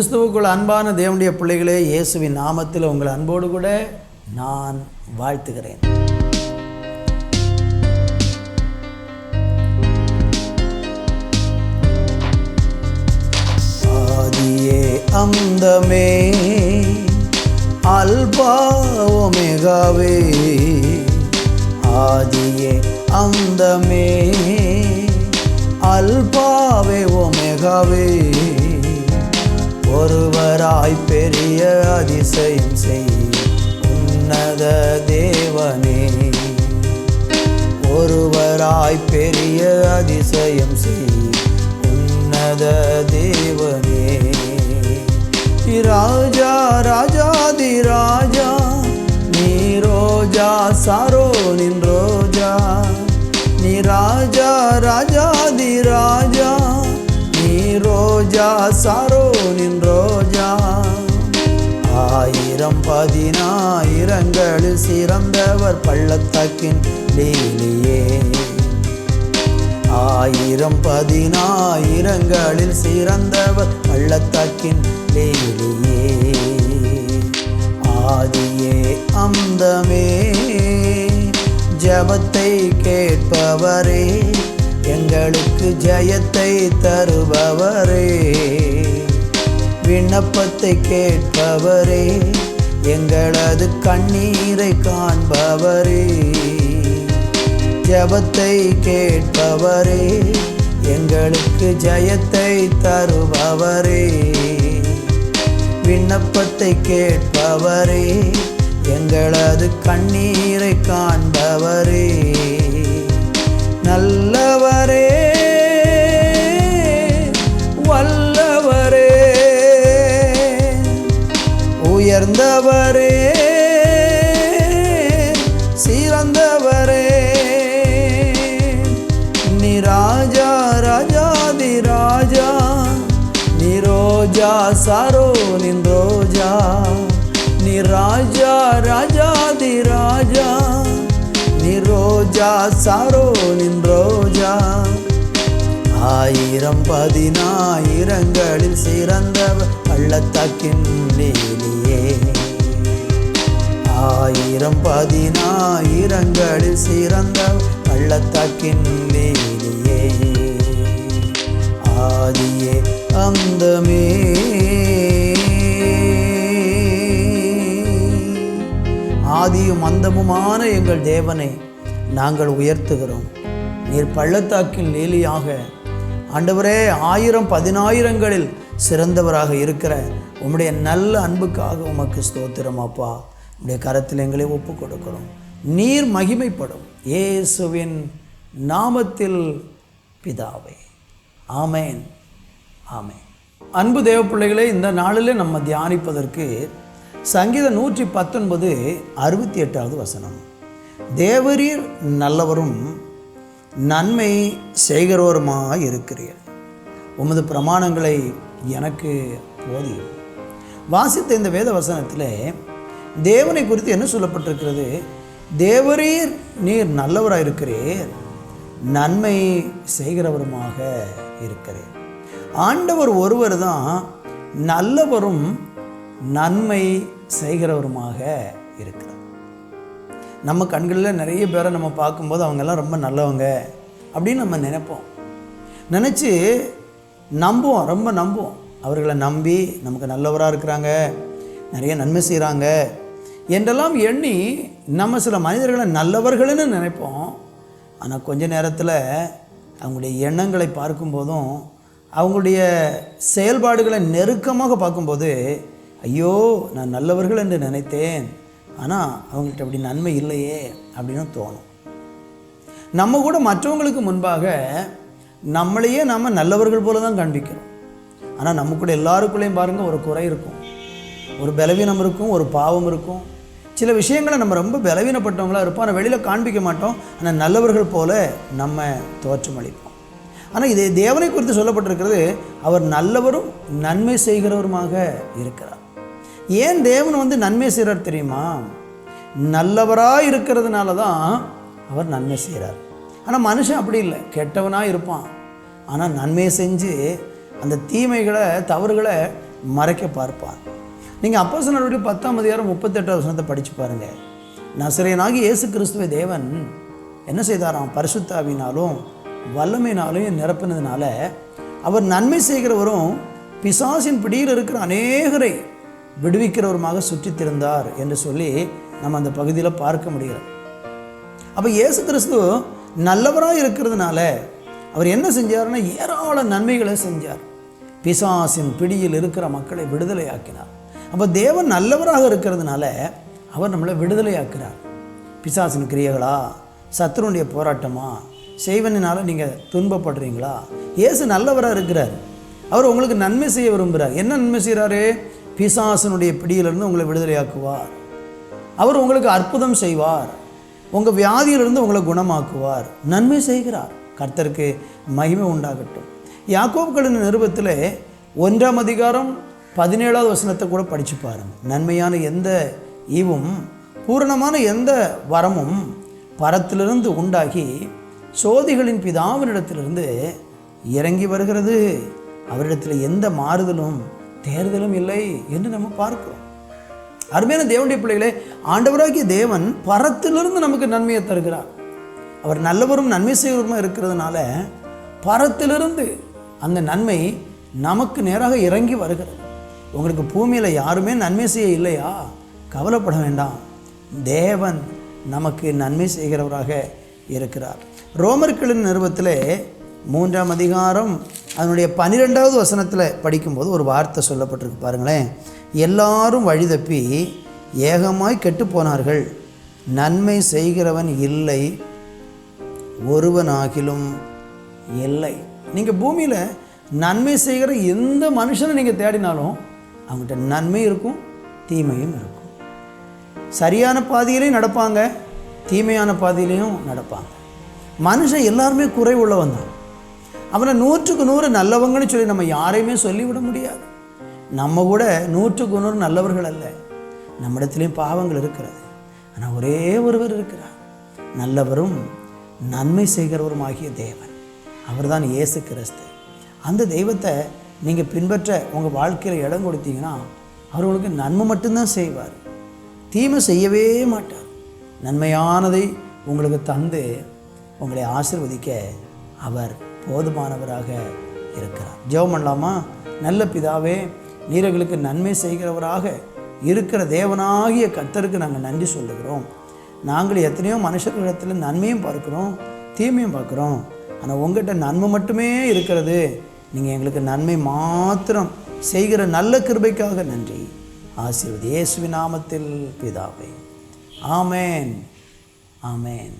கிறிஸ்துவுக்குள் அன்பான தேவனுடைய பிள்ளைகளே இயேசுவின் நாமத்தில் உங்கள் அன்போடு கூட நான் வாழ்த்துகிறேன். ஆதியே அந்தமே அல்பா ஒமேகாவே. ஆதியே அந்தமே அல்பாவே ஒமேகாவே. ஒருவராய் பெரிய அதிசயம் செய். உன்னத தேவனே. ஒருவராய் பெரிய அதிசயம் செய். உன்னத தேவனே. ராஜா ராஜாதி ராஜா நீ ரோஜா சாரோ நின் ரோஜா. நீ ராஜா ராஜாதி ராஜா நீ ரோஜா சாரோ ஆயிரம் பதினாயிரங்களில் சிறந்தவர் பள்ளத்தாக்கின் லீலியே. ஆயிரம் பதினாயிரங்களில் சிறந்தவர் பள்ளத்தாக்கின் லீலியே. ஆதியே அந்தமே ஜபத்தை கேட்பவரே எங்களுக்கு ஜெயத்தை தருபவரே. விண்ணப்பத்தை கேட்பவரே எங்களது கண்ணீரை காண்பவரே. ஜபத்தை கேட்பவரே. எங்களுக்கு ஜெயத்தை தருபவரே. விண்ணப்பத்தை கேட்பவரே. எங்களது கண்ணீரை காண்பவரே. நல்லவரே. சிறந்தவரே சிறந்தவரே. நீ ராஜா ராஜாதி ராஜா. நீ ரோஜா சாரோ நின் ரோஜா. நீ ராஜா ராஜாதி ராஜா. நீ ரோஜா சாரோ நின் ரோஜா. ஆயிரம் பதினாயிரங்களில் சிறந்தவர் பள்ளத்தாக்கின் ஆயிரம் பதினாயிரங்களில் சிறந்த பள்ளத்தாக்கின் லீலியே ஆதியே அந்தமே. ஆதியும் அந்தமுமான எங்கள் தேவனை நாங்கள் உயர்த்துகிறோம். நீர் பள்ளத்தாக்கின் லீலியாக ஆண்டவரே ஆயிரம் பதினாயிரங்களில் சிறந்தவராக இருக்கிற உம்முடைய நல்ல அன்புக்காக உமக்கு ஸ்தோத்திரம் அப்பா. உடைய கரத்தில் எங்களை ஒப்பு கொடுக்கிறோம். நீர் மகிமைப்படும் இயேசுவின் நாமத்தில் பிதாவே. ஆமேன். ஆமேன். அன்பு தேவ பிள்ளைகளே இந்த நாளிலே நம்ம தியானிப்பதற்கு சங்கீதம் நூற்றி பத்தொன்பது அறுபத்தி எட்டாவது வசனம். தேவரீர் நல்லவரும் நன்மை செய்கிறவருமாக இருக்கிறீர். உமது பிரமாணங்களை எனக்கு போதியும் வாசித்த இந்த வேத வசனத்தில் தேவனை குறித்து என்ன சொல்லப்பட்டிருக்கிறது? தேவரீர் நீர் நல்லவராக இருக்கிறீர். நன்மை செய்கிறவருமாக இருக்கிறேன். ஆண்டவர் ஒருவர் தான் நல்லவரும் நன்மை செய்கிறவருமாக இருக்கிறார். நம்ம கண்களில் நிறைய பேரை நம்ம பார்க்கும்போது அவங்கெல்லாம் ரொம்ப நல்லவங்க அப்படின்னு நம்ம நினைப்போம். நினச்சி நம்புவோம் ரொம்ப நம்புவோம். அவர்களை நம்பி நமக்கு நல்லவராக இருக்கிறாங்க நிறைய நன்மை செய்கிறாங்க என்றெல்லாம் எண்ணி நம்ம சில மனிதர்களை நல்லவர்கள்னு நினைப்போம். ஆனால் கொஞ்ச நேரத்தில் அவங்களுடைய எண்ணங்களை பார்க்கும்போதும் அவங்களுடைய செயல்பாடுகளை நெருக்கமாக பார்க்கும்போது ஐயோ நான் நல்லவர்கள் என்று நினைத்தேன் ஆனால் அவங்கள்ட்ட அப்படி நன்மை இல்லையே அப்படின்னு தோணும். நம்ம கூட மற்றவங்களுக்கு முன்பாக நம்மளையே நாம் நல்லவர்கள் போல தான் காண்பிக்கிறோம். ஆனால் நம்ம கூட எல்லாருக்குள்ளேயும் பாருங்கள் ஒரு குறை இருக்கும். ஒரு பலவீனம் இருக்கும் ஒரு பாவம் இருக்கும். சில விஷயங்களை நம்ம ரொம்ப பலவீனப்பட்டவங்களாக இருப்போம். ஆனால் வெளியில் காண்பிக்க மாட்டோம். ஆனால் நல்லவர்கள் போல நம்ம தோற்றமளிப்போம் ஆனால் இதை தேவனை குறித்து சொல்லப்பட்டிருக்கிறது அவர் நல்லவரும் நன்மை செய்கிறவருமாக இருக்கிறார். ஏன் தேவன் வந்து நன்மை செய்கிறார் தெரியுமா? நல்லவராக இருக்கிறதுனால தான் அவர் நன்மை செய்கிறார் ஆனால் மனுஷன் அப்படி இல்லை. கெட்டவனாக இருப்பான். ஆனால் நன்மையை செஞ்சு அந்த தீமைகளை தவறுகளை மறைக்க பார்ப்பான். நீங்கள் அப்போ சொன்ன பத்தாம் அதிகாரம் முப்பத்தெட்டாவது வசனத்தை படித்து பாருங்கள் நசரேனாகி இயேசு கிறிஸ்துவ தேவன் என்ன செய்தாராம்? பரிசுத்தாவினாலும் வல்லமையினாலும் நிரப்பினதுனால அவர் நன்மை செய்கிறவரும் பிசாசின் பிடியில் இருக்கிற அநேகரை விடுவிக்கிறவருமாக சுற்றித்திருந்தார் என்று சொல்லி நம்ம அந்த பகுதியில் பார்க்க முடிகிறோம் அப்போ இயேசு கிறிஸ்து நல்லவராக இருக்கிறதுனால அவர் என்ன செஞ்சாருன்னா ஏராள நன்மைகளை செஞ்சார். பிசாசின் பிடியில் இருக்கிற மக்களை விடுதலையாக்கினார். அப்போ தேவன் நல்லவராக இருக்கிறதுனால அவர் நம்மளை விடுதலையாக்குறார். பிசாசின் கிரியைகளா? சத்ருனுடைய போராட்டமா? செய்வனினால் நீங்கள் துன்பப்படுறீங்களா? இயேசு நல்லவராக இருக்கிறார். அவர் உங்களுக்கு நன்மை செய்ய விரும்புகிறார் என்ன நன்மை செய்கிறாரு பிசாசனுடைய பிடியிலிருந்து உங்களை விடுதலையாக்குவார். அவர் உங்களுக்கு அற்புதம் செய்வார். உங்கள் வியாதியிலிருந்து உங்களை குணமாக்குவார். நன்மை செய்கிறார். கர்த்தருக்கு மகிமை உண்டாகட்டும். யாக்கோப்களின் நிருபத்தில் ஒன்றாம் அதிகாரம் பதினேழாவது வசனத்தை கூட படித்து பாருங்க. நன்மையான எந்த ஈவும் பூரணமான எந்த வரமும் பரத்திலிருந்து உண்டாகி சோதிகளின் பிதாவினிடத்திலிருந்து இறங்கி வருகிறது. அவரிடத்தில் எந்த மாறுதலும் தேர்தலும் இல்லை என்று நம்ம பார்க்கிறோம். அருமையான தேவனுடைய பிள்ளைகளே ஆண்டவராகிய தேவன் பரத்திலிருந்து நமக்கு நன்மையை தருகிறார். அவர் நல்லவரும் நன்மை செய்வருமா இருக்கிறதுனால பரத்திலிருந்து அந்த நன்மை நமக்கு நேராக இறங்கி வருகிறது. உங்களுக்கு பூமியில் யாருமே நன்மை செய்ய இல்லையா? கவலைப்பட வேண்டாம். தேவன் நமக்கு நன்மை செய்கிறவராக இருக்கிறார். ரோமர்களின் நிறுவத்தில் மூன்றாம் அதிகாரம் அதனுடைய பன்னிரெண்டாவது வசனத்தில் படிக்கும்போது ஒரு வார்த்தை சொல்லப்பட்டிருக்கு. பாருங்களேன். எல்லாரும் வழி தப்பி ஏகமாய் கெட்டுப் போனார்கள் நன்மை செய்கிறவன் இல்லை ஒருவனாகிலும் இல்லை. நீங்கள் பூமியில் நன்மை செய்கிற எந்த மனுஷனை நீங்கள் தேடினாலும் அவங்ககிட்ட நன்மை இருக்கும் தீமையும் இருக்கும். சரியான பாதையிலையும் நடப்பாங்க தீமையான பாதையிலையும் நடப்பாங்க. மனுஷன் எல்லாருமே குறை உள்ளவன் தான். அவனை நூற்றுக்கு நூறு நல்லவங்கன்னு சொல்லி நம்ம யாரையுமே சொல்லிவிட முடியாது. நம்ம கூட நூற்றுக்கு நூறு நல்லவர்கள் அல்ல. நம்மிடத்துலேயும் பாவங்கள் இருக்கிறது. ஆனால் ஒரே ஒருவர் இருக்கிறார். நல்லவரும் நன்மை செய்கிறவரும் ஆகிய தேவன். அவர் தான் இயேசு கிறிஸ்து. அந்த தெய்வத்தை நீங்கள் பின்பற்ற உங்கள் வாழ்க்கையில் இடம் கொடுத்தீங்கன்னா அவர் உங்களுக்கு நன்மை மட்டும்தான் செய்வார். தீமை செய்யவே மாட்டார். நன்மையானதை உங்களுக்கு தந்து உங்களை ஆசிர்வதிக்க அவர் போதுமானவராக இருக்கிறார். ஜெபம் பண்ணலாமா? நல்ல பிதாவே வீரர்களுக்கு நன்மை செய்கிறவராக இருக்கிற தேவனாகிய கர்த்தருக்கு நாங்கள் நன்றி சொல்லுகிறோம். நாங்கள் எத்தனையோ மனுஷர்களிடத்தில் நன்மையும் பார்க்குறோம் தீமையும் பார்க்குறோம். ஆனால் உங்கள்கிட்ட நன்மை மட்டுமே இருக்கிறது. நீங்கள் எங்களுக்கு நன்மை மாத்திரம் செய்கிற நல்ல கிருபைக்காக நன்றி. ஆசீர்வதி இயேசுவி நாமத்தில் பிதாவை. ஆமேன். ஆமேன்.